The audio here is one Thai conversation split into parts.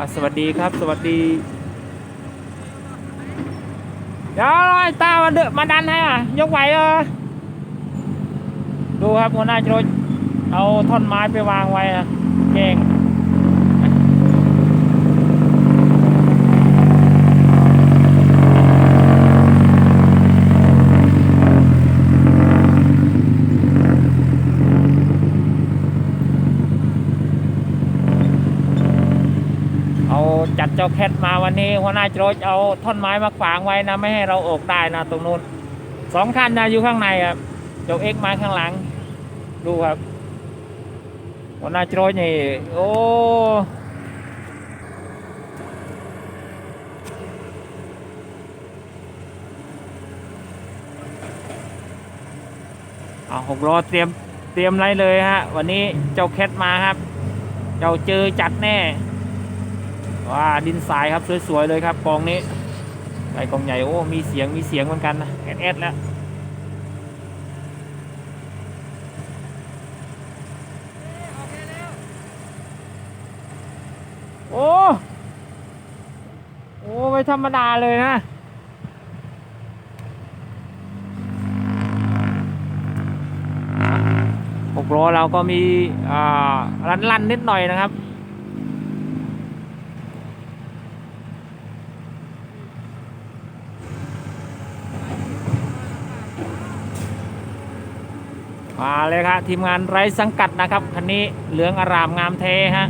อะสวัสดีครับ สวัสดีเดี๋ยวไอ้ตามาเดอมาดันให้อะ ยกไหวเออดูครับหัวหน้าโจรเอาท่อนไม้ไปวางไว้อะเก่งเอา เจ้าแคทมาวันนี้หัวหน้าโจรเอาท่อนไม้มาขวางไว้นะ ไม่ให้เราออกได้นะตรงนู้นสองคันนะอยู่ข้างในครับเจ้าเอ็กมาข้างหลัง ดูครับหัวหน้าโจรนี่โอ้เอาหกล้อเตรียมเตรียมไรเลยฮะ วันนี้เจ้าแคทมาครับ เจ้าเจอจัดแน่ ว้าดินทรายครับสวยๆเลยครับกองนี้ใส่กองใหญ่โอ้มีเสียงมีเสียงเหมือนกันนะแอดแอดแล้วโอ้โอ้ไม่ธรรมดาเลยนะหกล้อเราก็มีอ่าลันลันๆนิดหน่อยนะครับ มาเลยครับทีมงานไร้สังกัดนะครับคันนี้เหลืองอารามงามเทฮะ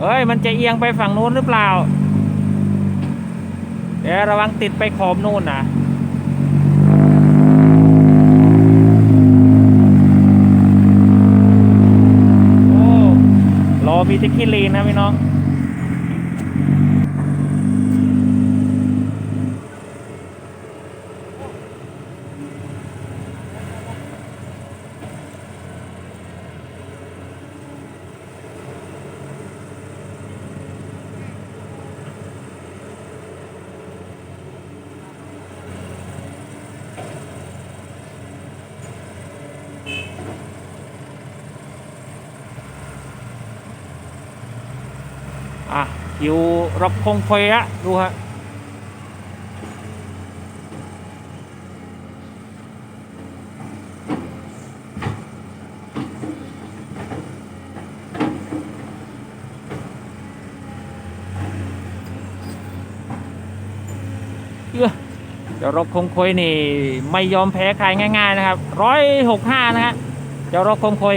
เฮ้ยมันจะเอียงไปฝั่งนู้นหรือเปล่า เดี๋ยวระวังติดไปขอบนู่นนะโอ้รอมีตะคิลีนนะพี่น้อง อยู่รบคงเฟยะดูฮะเออเจ้ารบคงคอยนี่ไม่ยอมแพ้ใครง่าย ๆ นะครับร้อยหกห้านะฮะเจ้ารบคงคอย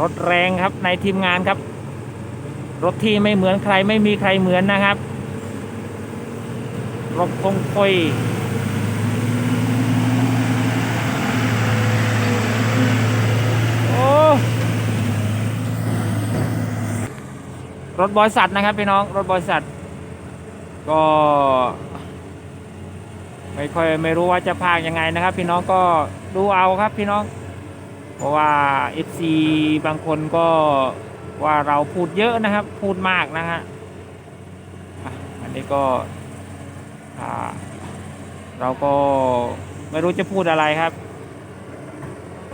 รถแรงครับในทีมงานครับ รถที่ไม่เหมือนใครไม่มีใครเหมือนนะครับ รถคงค่อยโอ้รถบริษัทนะครับพี่น้องรถบริษัท ก็ ไม่ค่อยไม่รู้ว่าจะพากยังไงนะครับ พี่น้องก็ดูเอาครับพี่น้อง เพราะว่า FC บางคนก็ ว่าเราพูดเยอะนะครับ พูดมากนะฮะอันนี้ก็เราก็ไม่รู้จะพูดอะไรครับ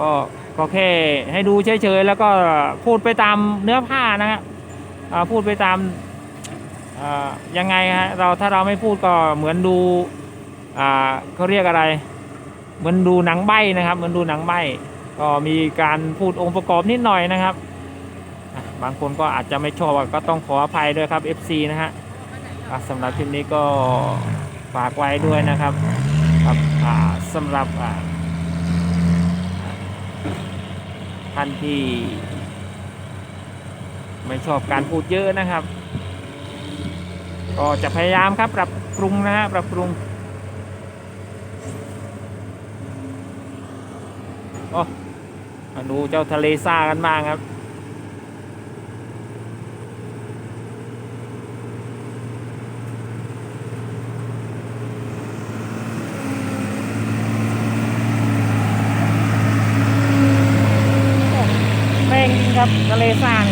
ก็ก็แค่ให้ดูเฉยๆแล้วก็พูดไปตามเนื้อผ้านะฮะพูดไปตามยังไงฮะเราถ้าเราไม่พูดก็เหมือนดูเขาเรียกอะไร เหมือนดูหนังใบนะครับ เหมือนดูหนังใบก็มีการพูดองค์ประกอบนิดหน่อยนะครับางคนก็อาจจะไม่ชอบก็ต้องขออภัยด้วยครับ FC นะฮะสำหรับคลิปนี้ก็ฝากไว้ด้วยนะครับครับสำหรับท่านที่ ไม่ชอบการพูดเยอะนะครับ ก็จะพยายามครับปรับปรุงนะฮะปรับปรุงโอ้มาดูเจ้าทะเลซ่ากันบ้างครับ ครับทะเลสาบ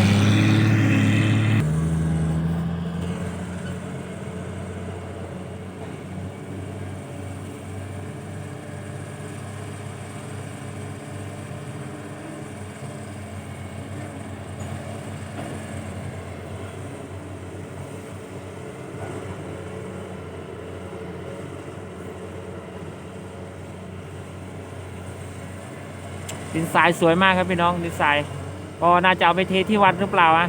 ดินทรายสวยมากครับพี่น้องดินทราย ก็น่าจะเอาไปเทที่วัดหรือเปล่าอะ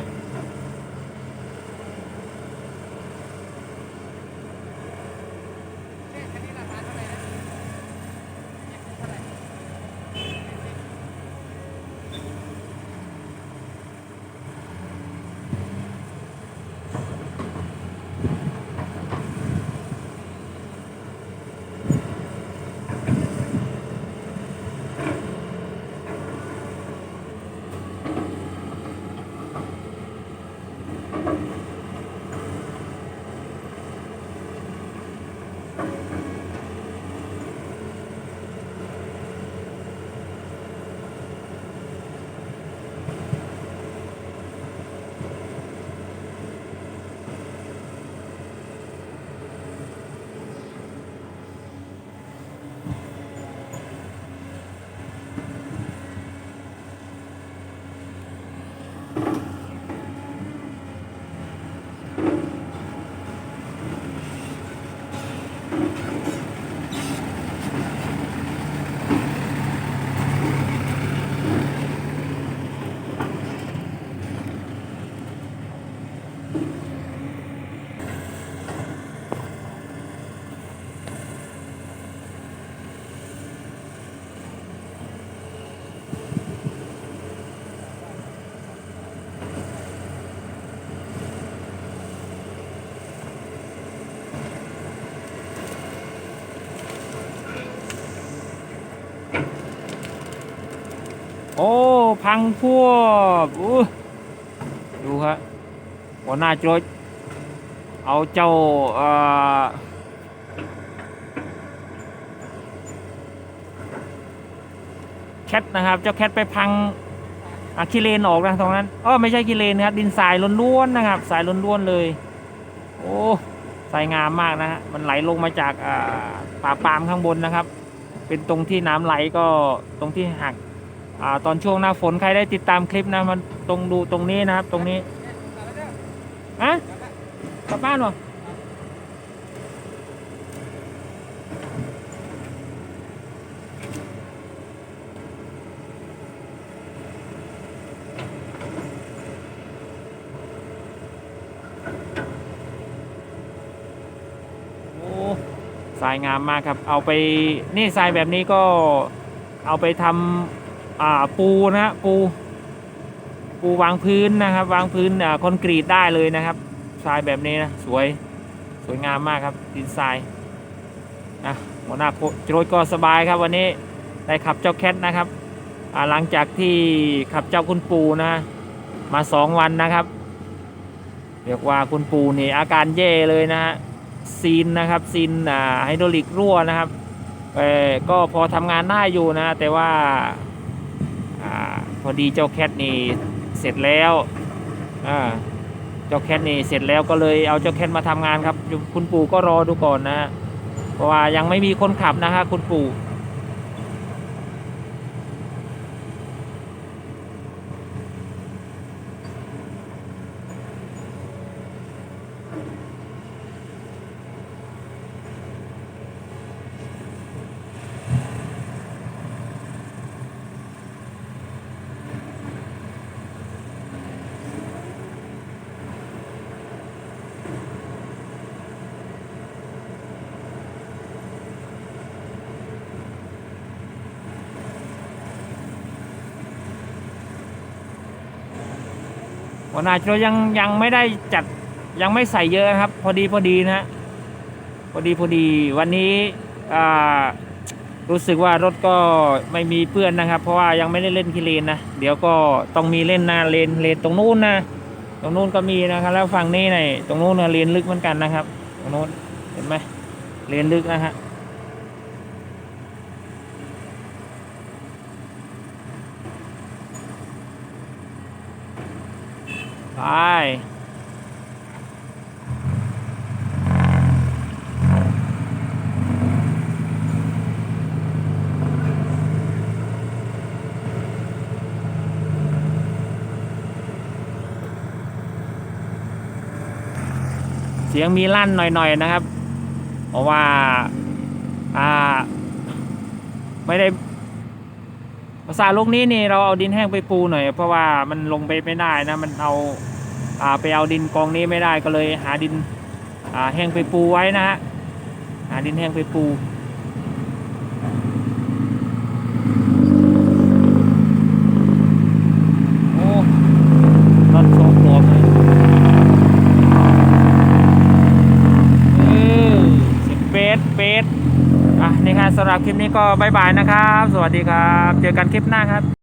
พังพวกดูฮะหัวหน้าโจยเอาเจ้าแคทนะครับ เจ้าแคทไปพังอะคิเลนออกนะตรงนั้นเออไม่ใช่คิเลนครับ ดินทรายล้วนๆนะครับทรายล้วนๆเลย โอ้ทรายงามมากนะฮะมันไหลลงมาจากอ่าป่าปามข้างบนนะครับ เป็นตรงที่น้ำไหลก็ตรงที่หัก อ่าตอนช่วงหน้าฝนใครได้ติดตามคลิปนะมันตรงดูตรงนี้นะครับ ตรงนี้อะกลับบ้านเหรอโอ้ทรายงามมากครับ เอาไปนี่ทรายแบบนี้ก็เอาไปทำ อ่าปูนะฮะปู ปูวางพื้นนะครับ วางพื้นอ่าคอนกรีตได้เลยนะครับทรายแบบนี้นะสวยสวยงามมากครับดินทรายนะหัวหน้าโคโจรยก็สบายครับวันนี้ได้ขับเจ้าแคทนะครับหลังจากที่ขับเจ้าคุณปูนะ มาสองวันนะครับเรียกว่าคุณปูนี่อาการแย่เลยนะฮะซีนนะครับซีนไฮดรอลิกรั่วนะครับก็พอทำงานได้อยู่นะ แต่ว่า พอดีเจ้าแคทนี่เสร็จแล้วอ่าเจ้าแคทนี่เสร็จแล้วก็เลยเอาเจ้าแคทมาทำงานครับ คุณปู่ก็รอดูก่อนนะฮะเพราะว่ายังไม่มีคนขับนะฮะคุณปู่ หัวหน้าโจยังยังไม่ได้จัดยังไม่ใส่เยอะนะครับ พอดีพอดีนะพอดีพอดีวันนี้รู้สึกว่ารถก็ไม่มีเปื้อนนะครับ เพราะว่ายังไม่ได้เล่นกีเลนนะเดี๋ยวก็ต้องมีเล่นหนะเลนเลนตรงนู้นนะตรงนู้นก็มีนะครับ แล้วฝั่งนี้หน่อยตรงนู้นนะเลนลึกเหมือนกันนะครับ ตรงนู้นเห็นไหมเลนลึกนะฮะ ไปเสียงมีลั่นหน่อยๆนะครับ เพราะว่า อ่า ไม่ได้ ภาษาลูกนี้นี่เราเอาดินแห้งไปปูหน่อย เพราะว่ามันลงไปไม่ได้นะ มันเอาอ่าไปเอาดินกองนี้ไม่ได้ก็เลยหาดินอ่าแห้งไปปูไว้นะฮะหาดินแห้งไปปู โอ้รถโชว์ตัวเลยเออเสียงเบสเบสอะนี่ครับ สำหรับคลิปนี้ก็บายบายนะครับ สวัสดีครับ เจอกันคลิปหน้าครับ